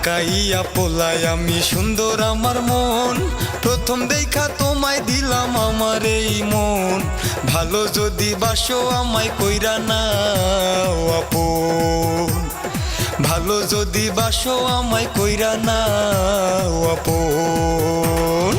ঢাকাইয়া পোলায়, আমি সুন্দর আমার মন। প্রথম দেখা তোমায় দিলাম আমার এই মন। ভালো যদি বাসো আমায় কইরা না আপন ভালো যদি বাসো আমায় কইরা না আপন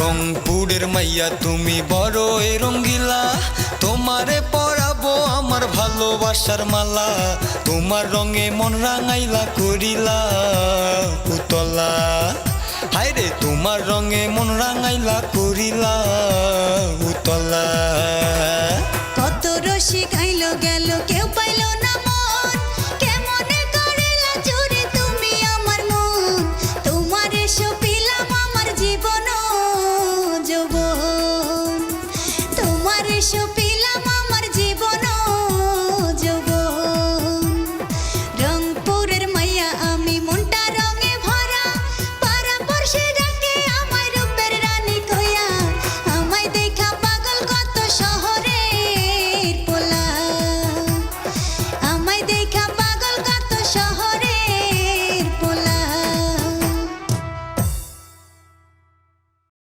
রংপুরের মাইয়া, তুমি বড় এ রঙ্গিলা। তোমারে পরাবো আমার ভালোবাসার মালা। তোমার রঙে মন রাঙাইলা করিলা পুতলা হায়রে, তোমার রঙে মন রাঙাইলা করিলা উতলা। কত রসিক আইলো গেল